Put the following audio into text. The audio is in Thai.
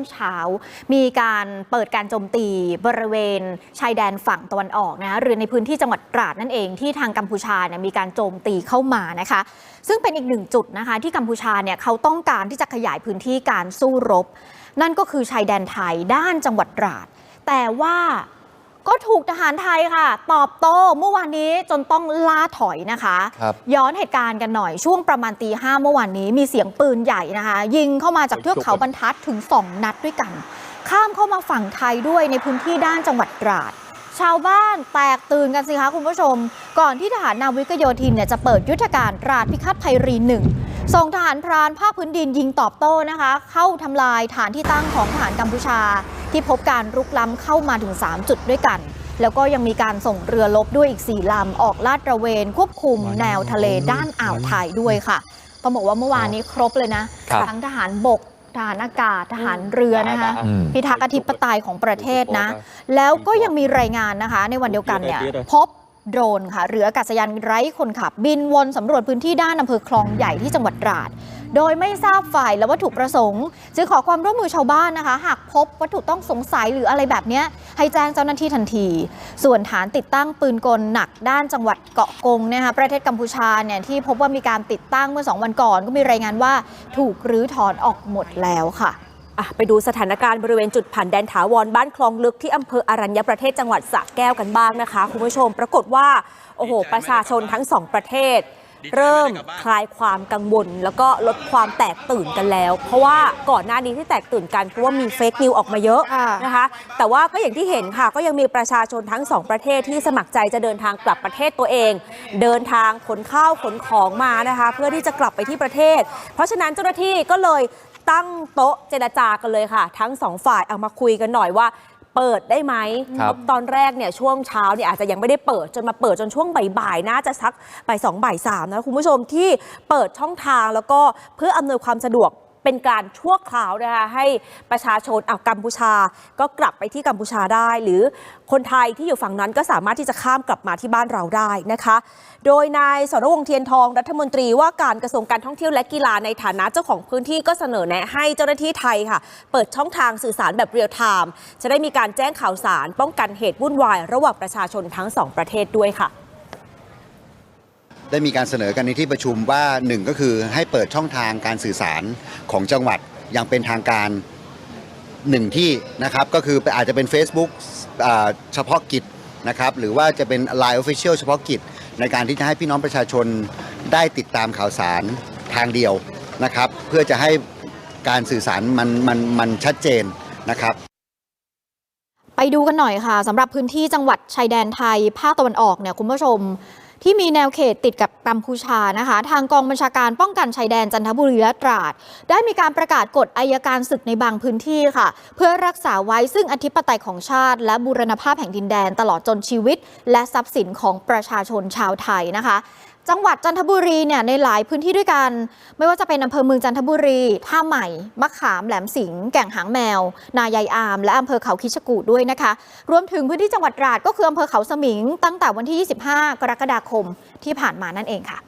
งเช้า มีการเปิดการโจมตีบริเวณชายแดนฝั่งตะวันออกนะหรือในพื้นที่จังหวัดตราดนั่นเองที่ทางกัมพูชาเนี่ยมีการโจมตีเข้ามานะคะ ซึ่งเป็นอีกหนึ่งจุดนะคะ ที่กัมพูชาเนี่ยเขาต้องการที่จะขยายพื้นที่การสู้รบ นั่นก็คือชายแดนไทยด้านจังหวัดตราด แต่ว่า ก็ถูกทหารไทยค่ะ ตอบโต้เมื่อวานนี้จนต้องล่าถอยนะคะ ครับย้อนเหตุการณ์กันหน่อยช่วงประมาณตีห้าเมื่อวานนี้มีเสียงปืนใหญ่นะคะ ยิงเข้ามาจากเทือกเขาบรรทัดถึง 2 นัดด้วยกัน ข้ามเข้ามาฝั่งไทยด้วยในพื้นที่ด้านจังหวัดตราด ชาวบ้านแตกตื่นกันสิคะคุณผู้ชม ก่อนที่ทหารนาวิกโยธินเนี่ยจะเปิดยุทธการตราดพิฆาตภัยรีหนึ่งส่งทหารพรานภาคพื้นดินยิงตอบโต้นะคะ เข้าทำลายฐานที่ตั้งของทหารกัมพูชา ที่พบการรุกล้ำเข้ามาถึง 3 จุดด้วยกัน แล้วก็ยังมีการส่งเรือลบด้วยอีก 4 ลำ ออกลาดตระเวน ควบคุมแนวทะเลด้านอ่าวไทยด้วยค่ะต้องบอกว่าเมื่อวานนี้ครบเลยนะครับทั้งทหารบกทหารอากาศทหารเรือนะคะอืมพิทักษ์อธิปไตยของประเทศนะ แล้วก็ยังมีรายงานนะคะ ในวันเดียวกันเนี่ยพบ โดรนค่ะเรืออากาศยานไร้คนขับ บินวนสำรวจพื้นที่ด้านอำเภอคลองใหญ่ที่จังหวัดตราด โดยไม่ทราบฝ่ายและวัตถุประสงค์จึงขอความร่วมมือชาวบ้านนะคะ หากพบวัตถุต้องสงสัยหรืออะไรแบบนี้ให้แจ้งเจ้าหน้าที่ทันที ส่วนฐานติดตั้งปืนกลหนักด้านจังหวัดเกาะกงนะคะประเทศกัมพูชาเนี่ยที่พบว่ามีการติดตั้งเมื่อสองวันก่อน ก็มีรายงานว่าถูกรื้อถอนออกหมดแล้วค่ะ ไปดูสถานการณ์บริเวณจุดผ่านแดนถาวรบ้านคลองลึกที่อำเภออรัญญประเทศจังหวัดสระแก้วกันบ้างนะคะ คุณผู้ชมปรากฏว่า โอ้โห ประชาชนทั้งสองประเทศ เริ่มคลายความกังวล แล้วก็ลดความแตกตื่นกันแล้ว เพราะว่าก่อนหน้านี้ที่แตกตื่นกันเพราะว่ามีเฟกนิวออกมาเยอะค่ะนะคะ แต่ว่าก็อย่างที่เห็นค่ะ ก็ยังมีประชาชนทั้งสองประเทศที่สมัครใจจะเดินทางกลับประเทศตัวเอง เดินทางขนข้าวขนของมานะคะ เพื่อที่จะกลับไปที่ประเทศ เพราะฉะนั้นเจ้าหน้าที่ก็เลย ตั้งโต๊ะเจรจากันเลยค่ะ ทั้งสองฝ่ายเอามาคุยกันหน่อยว่า เปิดได้ไหมครับตอนแรกเนี่ยช่วงเช้าเนี่ยอาจจะยังไม่ได้เปิดจนมาเปิดจนช่วงบ่ายๆน่าจะสักบ่ายสองบ่ายสามนะคุณผู้ชมที่เปิดช่องทางแล้วก็เพื่ออำนวยความสะดวก เป็นการชั่วคราวนะคะให้ประชาชนอะกัมพูชา ก็กลับไปที่กัมพูชาได้ หรือคนไทยที่อยู่ฝั่งนั้นก็สามารถที่จะข้ามกลับมาที่บ้านเราได้นะคะ โดยนายสรวงศ์เทียนทองรัฐมนตรีว่าการกระทรวงการท่องเที่ยวและกีฬาในฐานะเจ้าของพื้นที่ก็เสนอแนะให้เจ้าหน้าที่ไทยค่ะ เปิดช่องทางสื่อสารแบบเรียลไทม์จะได้มีการแจ้งข่าวสาร ป้องกันเหตุวุ่นวาย ระหว่างประชาชนทั้งสองประเทศด้วยค่ะ ได้มีการเสนอกันในที่ประชุมว่าหนึ่งก็คือให้เปิดช่องทางการสื่อสารของจังหวัดอย่างเป็นทางการหนึ่งที่นะครับก็คืออาจจะเป็น Facebook เฉพาะกิจนะครับหรือว่าจะเป็น Line Official เฉพาะกิจ ในการที่จะให้พี่น้องประชาชนได้ติดตามข่าวสารทางเดียวนะครับ เพื่อจะให้การสื่อสารมันมันมันชัดเจนนะครับไปดูกันหน่อยค่ะสำหรับพื้นที่จังหวัดชายแดนไทย ภาคตะวันออกเนี่ยคุณผู้ชม ที่มีแนวเขตติดกับกัมพูชานะคะ ทางกองบัญชาการป้องกันชายแดนจันทบุรีและตราด ได้มีการประกาศกฎอายการศึกในบางพื้นที่ค่ะ เพื่อรักษาไว้ซึ่งอธิปไตยของชาติ และบูรณภาพแห่งดินแดนตลอดจนชีวิต และทรัพย์สินของประชาชนชาวไทยนะคะ จังหวัดจันทบุรีเนี่ยในหลายพื้นที่ด้วยกัน ไม่ว่าจะเป็นอำเภอเมืองจันทบุรี ท่าใหม่ มะขามแหลมสิงห์แก่งหางแมว นายายอาม และอำเภอเขาคิชกูดด้วยนะคะ รวมถึงพื้นที่จังหวัดตราดก็คืออำเภอเขาสมิง ตั้งแต่วันที่ 25 กรกฎาคมที่ผ่านมานั่นเองค่ะ